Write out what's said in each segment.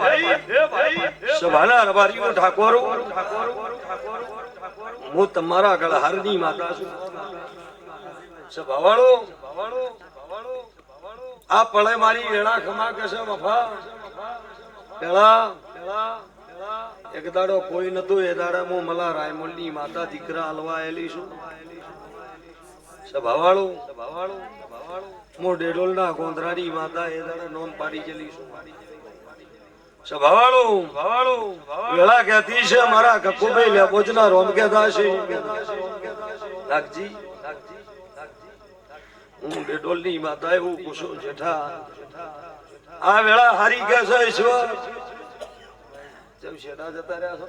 ભાઈ હે ઠાકોરો, હું તમારા ગળહારની માતા છું. સભાવાળો, આ પળે મારી વેળા ખમા કશે વફા? પેલા એક દાડો કોઈ નતો, એ દાડે હું મલા રાયમોલની માતા દીકરા હલવા આવેલી છું. સભાવાળું, હું ડેડોલના ગોંધરાની માતા એ દાડે નોમ પાડી ચલી છું. સભાવાળું વેળા ક્યાંથી છે? મારા કકુભાઈ લેબોજના રોમ કહેતા છે નાગજી હું ડેડોલની માતા એવું પૂછું જેઠા આ વેળા હારી કે છે ઈશ્વર? ચમ શેઠા જતા રહ્યા છો?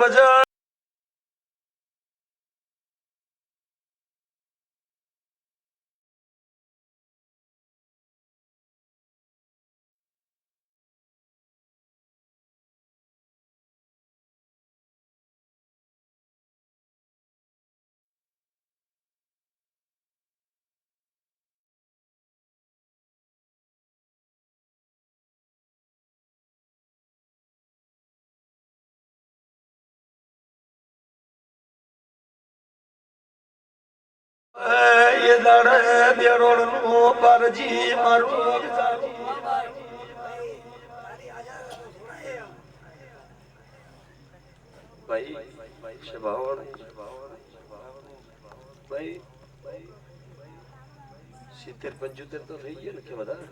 મજા એ દાડે બેરોડનું પરજી મારું સિત્તેર પંચોતેર તો થઈ ગયા ને કે વધારે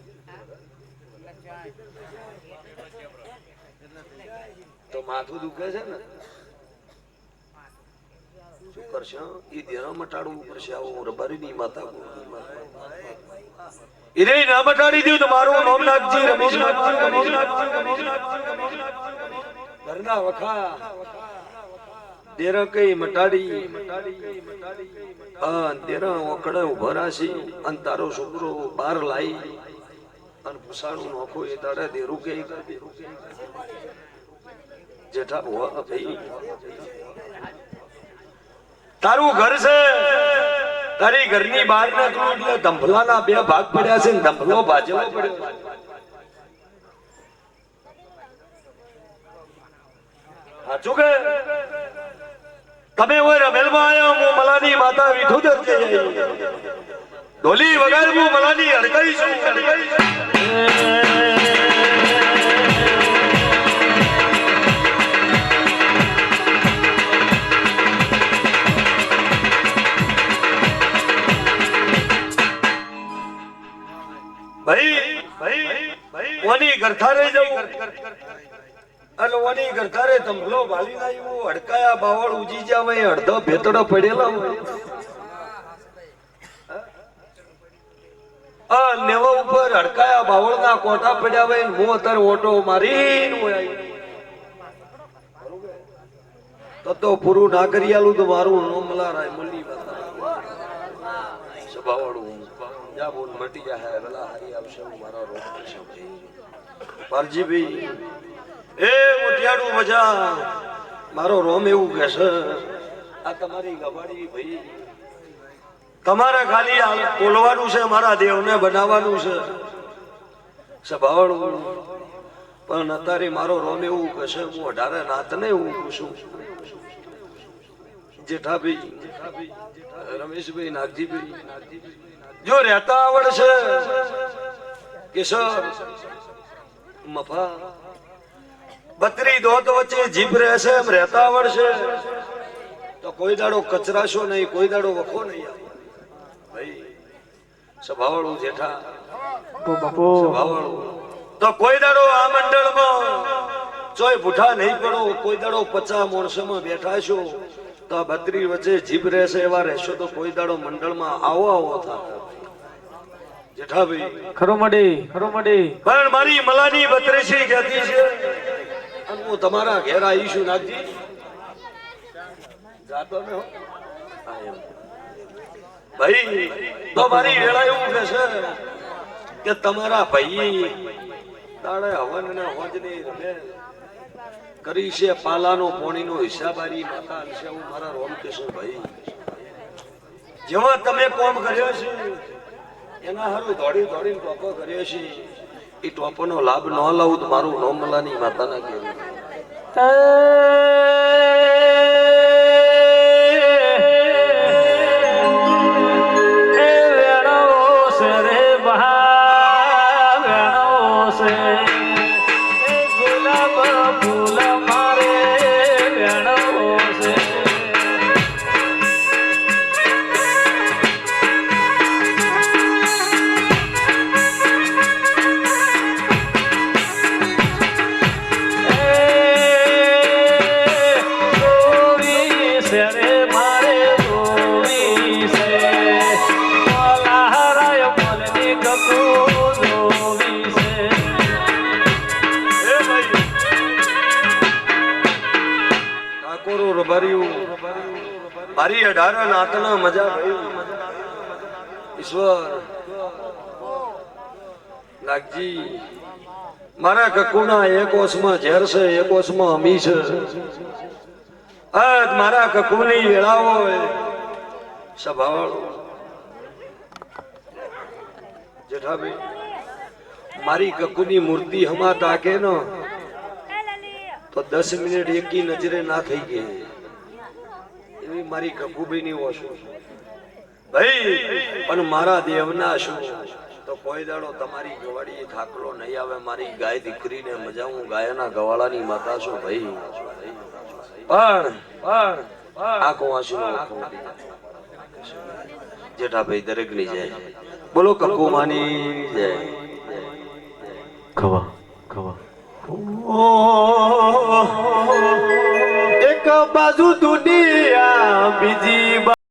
તો માથું દુખે છે ને? શું કરશે એ દેહ મટાડવું પડશે, આવું રબારીની માતા એને ના મટાડી દીધું તમારું નોમનાથજી રમેશનાથજી રમેશનાથજી ઘરના વખા દેરા કઈ મટાડી. અન દેરા ઓકડે ઊભા રાશી, અને તારો છોકરો બાર લાઈ, અન ભૂસાણું નોખો એ તારે દેરું કે. જેઠા હોવા ભાઈ. તારું ઘર છે. તારી ઘરની બહાર નીકળું એટલે ધંભલાના બે ભાગ પડ્યા છે ને ધંભલો ભાજવો પડ્યો. સાચું કે? તમે હોય રમેલમાં આયા હું મલાની માતા વિઠોદર કે ડોલી વગર હું મલાની છું અડકાઈ છું. ભાઈ ભાઈ ઓની ગરથારે જવું. અને ઓની ગરથારે વાલી ના નાખ્યું અડકાયા બાવળ ઉજી જા હોય, અડધો ભેતડો પડેલા હોય. આ નેવા ઉપર અડકાયા બાવળના કોટા પડ્યા હોય હું અત્યારે ઓટો મારી તો તો પૂરું ના કરી આલું તો મારું નોમલા રાય મલ્લી સ્વભાવવાળું જા બોલ મટી જા હે વેલા હારી આવશે, હું મારા રોગ કરશે પાલજીભાઈ એ મોટિયાડું મજા, મારો રોમ એવું કહેશે આ તમારી ગવાડી ભાઈ, તમારે ખાલી આ બોલવાનું છે, મારા દેવને બનાવવાનું છે. સ્વભાવવાળું પણ અત્યારે મારો રોમ એવું કહેશે હું અઢારે નાતને એવું પૂછું જેઠાભાઈ, રમેશભાઈ, નાગજીભાઈ જો રહેતા આવડશે, કિશોર, મફા, બત્રી દોત વચ્ચે જીભ રહેશે, એમ રહેતા આવડશે, તો કોઈ દાડો કચરાશો નહીં, કોઈ દાડો વખો નહીં ભાઈ, સભાવાળું જેઠા સ્વભાવવાળું તો કોઈ દાડો આ મંડળમાં ચોય ભૂઠા નહીં પડો, કોઈ દાડો પચા મોણસોમાં બેઠા છો તો આ બત્રી વચ્ચે જીભ રહેશે એવા રહેશો તો કોઈ દાડો મંડળમાં આવો આવો થાય જેઠાભાઈ. ખરો મડી ખરો મડી. પણ મારી મલાની બત્રીસી કહેતી છે. અને હું તમારા ઘેર આવીશું નાગજી. જાતો ને. ભાઈ તો મારી વેળા એવું કે છે કે તમારા ભાઈ દાડે હવન ને નહીં રમે. કરી છે પાલાનો પોણીનો હિસાબારી માતા છે, હું મારા રોમ કેશો ભાઈ જેવા તમે કોમ કર્યો છે, એના હારું દોડી દોડી ટોપો કર્યો છે, એ ટોપોનો લાભ ન લઉં તો મારું નોમલાની માતાના કેવું મારી અઢાર નાતના મજા ઈશ્વર. નાગજી મારા કકુના એક ઓસમાં ઝેર છે, એક ઓસમાં અમી છે. આજ મારા કકુની વેળાઓ સભાવાળો. જેઠાભાઈ, મારી કકુની મૂર્તિ હમા તાકે ન. તો દસ મિનિટ એકી નજરે ના થઈ ગઈ. મારી કકુભાઈની ઓછો ભાઈ પણ મારા દેવના શું તો કોઈ દાડો તમારી ગવાડી થાકલો નહીં આવે મારી ગાય દીકરીને મજા હું ગાયના ગવાળાની માતા છું ભાઈ. પણ પણ આખો આંસુનો જેઠા જેઠાભાઈ દરેકની જાય. બોલો કપુ માની જય ખવા ખવા બાજુ દુનિયા બીજી